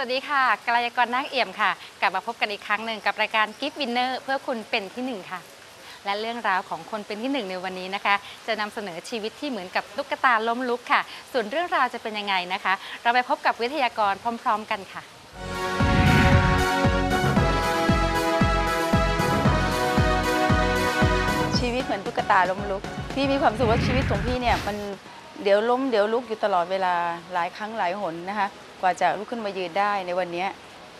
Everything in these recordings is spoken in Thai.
วัสดีค่ะกลายกรนาคเอี่ยมค่ะ กลับมาพบกันอีกครั้งหนึ่งกับรายการ Gift Winner เพื่อคุณเป็นที่หนึ่งค่ะ และเรื่องราวของคนเป็นที่หนึ่งในวันนี้นะคะ จะนำเสนอชีวิตที่เหมือนกับตุ๊กตาล้มลุกค่ะ ส่วนเรื่องราวจะเป็นยังไงนะคะ เราไปพบกับวิทยากรพร้อม ๆ กันค่ะชีวิตเหมือนตุ๊กตาล้มลุก พี่มีความสึกว่าชีวิตของพี่เนี่ยมัน เดี๋ยวล้มเดี๋ยวลุกอยู่ตลอดเวลาหลายครั้งหลายหนนะคะ กว่าจะลุกขึ้นมายืนได้ในวันนี้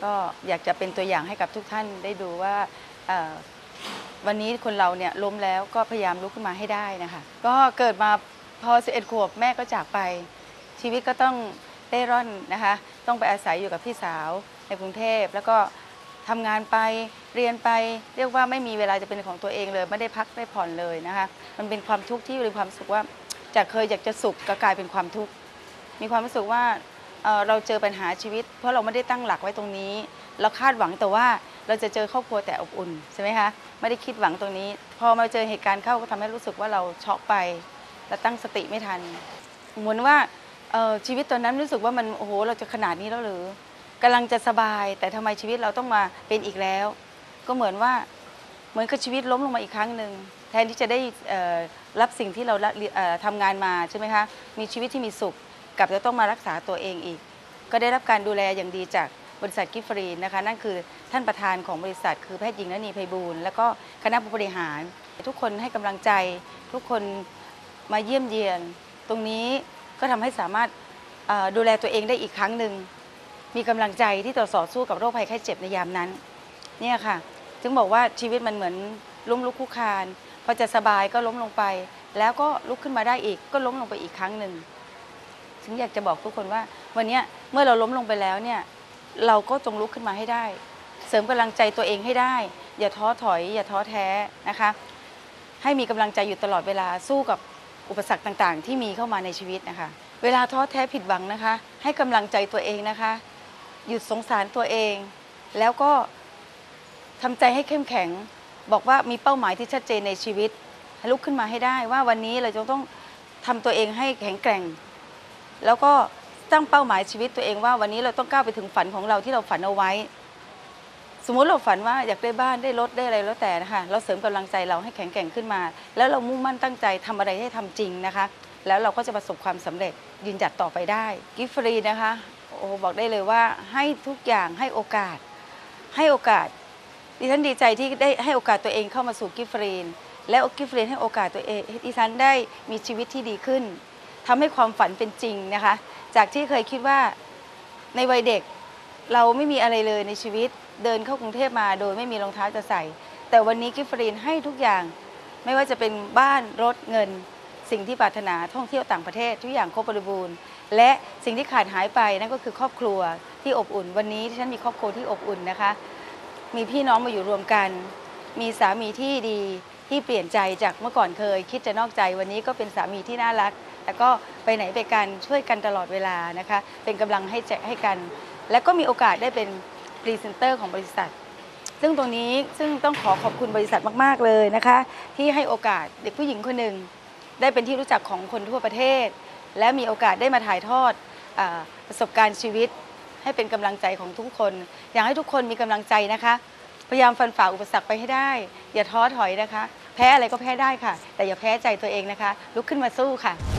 ก็อยากจะเป็นตัวอย่างให้กับทุกท่านได้ดูว่าวันนี้คนเราเนี่ยล้มแล้วก็พยายามลุกขึ้นมาให้ได้นะคะ ก็เกิดมาพอ 11 ขวบแม่ก็จากไป ชีวิตก็ต้องเร่ร่อนนะคะ ต้องไปอาศัยอยู่กับพี่สาวในกรุงเทพ แล้วก็ทำงานไปเรียนไปเรียกว่าไม่มีเวลาจะเป็นของตัวเองเลย ไม่ได้พักได้ผ่อนเลยนะคะ มันเป็นความทุกข์ที่มีความสึกว่า จากเคยอยากจะสุขก็กลายเป็นความทุกข์มีความรู้สึกว่าเอ่อเราเจอปัญหาชีวิต เพราะเราไม่ได้ตั้งหลักไว้ตรงนี้ เราคาดหวังแต่ว่าเราจะเจอครอบครัวแต่อบอุ่นใช่ไหมคะไม่ได้คิดหวังตรงนี้ พอมาเจอเหตุการณ์เข้าก็ทำให้รู้สึกว่าเราช็อกไปและตั้งสติไม่ทัน เหมือนว่าเอ่อชีวิตตอนนั้นรู้สึกว่ามันโอ้โหเราจะขนาดนี้แล้วหรือกำลังจะสบาย แต่ทำไมชีวิตเราต้องมาเป็นอีกแล้ว ก็เหมือนว่า เหมือนกับชีวิตล้มลงมาอีกครั้งหนึ่งแทนที่จะได้รับสิ่งที่เราละเอ่อทำงานมาใช่ไหมคะมีชีวิตที่มีสุขกลับจะต้องมารักษาตัวเองอีก ก็ได้รับการดูแลอย่างดีจากบริษัทกิฟฟรีนนะคะนั่นคือท่านประธานของบริษัท คือแพทย์หญิงนณีไพบูลย์แล้วก็คณะผู้บริหาร ทุกคนให้กำลังใจ ทุกคนมาเยี่ยมเยียน ตรงนี้ก็ทำให้สามารถดูแลตัวเองได้อีกครั้งหนึ่งมีกำลังใจที่จะต่อสู้กับโรคภัยไข้เจ็บในยามนั้นเนี่ยค่ะ จึงบอกว่าชีวิตมันเหมือนล้มลุกคลุกคานพอจะสบายก็ล้มลงไป แล้วก็ลุกขึ้นมาได้อีก ก็ล้มลงไปอีกครั้งหนึ่งถึงอยากจะบอกทุกคนว่า วันนี้เมื่อเราล้มลงไปแล้วเนี่ยเราก็จงลุกขึ้นมาให้ได้ เสริมกำลังใจตัวเองให้ได้ อย่าท้อถอย อย่าท้อแท้นะคะ ให้มีกำลังใจอยู่ตลอดเวลาสู้กับอุปสรรคต่างๆ ที่มีเข้ามาในชีวิตนะคะ เวลาท้อแท้ผิดหวังนะคะ ให้กำลังใจตัวเองนะคะ หยุดสงสารตัวเอง แล้วก็ ทำใจให้เข้มแข็ง บอกว่ามีเป้าหมายที่ชัดเจนในชีวิตให้ลุกขึ้นมาให้ได้ว่าวันนี้เราจะต้องทำตัวเองให้แข็งแกร่ง แล้วก็ตั้งเป้าหมายชีวิตตัวเองว่าวันนี้เราต้องก้าวไปถึงฝันของเราที่เราฝันเอาไว้ สมมุติเราฝันว่าอยากได้บ้านได้รถได้อะไรแล้วแต่นะคะเราเสริมกำลังใจเราให้แข็งแกร่งขึ้นมา แล้วเรามุ่งมั่นตั้งใจทำอะไรให้ทำจริงนะคะ แล้วเราก็จะประสบความสำเร็จยืนหยัดต่อไปได้กิฟฟรีนะคะโอ้บอกได้เลยว่าให้ทุกอย่างให้โอกาส ให้โอกาส ดิฉันดีใจที่ได้ให้โอกาสตัวเองเข้ามาสู่กิฟฟรนและกิฟฟรนให้โอกาสตัวเองดิฉันได้มีชีวิตที่ดีขึ้นทำให้ความฝันเป็นจริงนะคะ จากที่เคยคิดว่าในวัยเด็กเราไม่มีอะไรเลยในชีวิตเดินเข้ากรุงเทพมาโดยไม่มีรองเท้าจะใส่ แต่วันนี้กิฟฟรนให้ทุกอย่างไม่ว่าจะเป็นบ้านรถเงิน สิ่งที่ปรารถนาท่องเที่ยวต่างประเทศทุกอย่างครบบริบูรณ์ และสิ่งที่ขาดหายไปนั่นก็คือครอบครัวที่อบอุ่น วันนี้ที่ฉันมีครอบครัวที่อบอุ่นนะคะ มีพี่น้องมาอยู่รวมกัน มีสามีที่ดีที่เปลี่ยนใจจากเมื่อก่อนเคย คิดจะนอกใจวันนี้ก็เป็นสามีที่น่ารัก แล้วก็ไปไหนไปกันช่วยกันตลอดเวลานะคะ เป็นกำลังให้ใจให้กัน แล้วก็มีโอกาสได้เป็นพรีเซนเตอร์ของบริษัท ซึ่งตรงนี้ซึ่งต้องขอขอบคุณบริษัทมาก ๆ เลยนะคะ ที่ให้โอกาสเด็กผู้หญิงคนหนึ่งได้เป็นที่รู้จักของคนทั่วประเทศ และมีโอกาสได้มาถ่ายทอดอประสบการณ์ชีวิต ให้เป็นกำลังใจของทุกคน อยากให้ทุกคนมีกำลังใจนะคะ พยายามฟันฝ่าอุปสรรคไปให้ได้ อย่าท้อถอยนะคะ แพ้อะไรก็แพ้ได้ค่ะ แต่อย่าแพ้ใจตัวเองนะคะ ลุกขึ้นมาสู้ค่ะ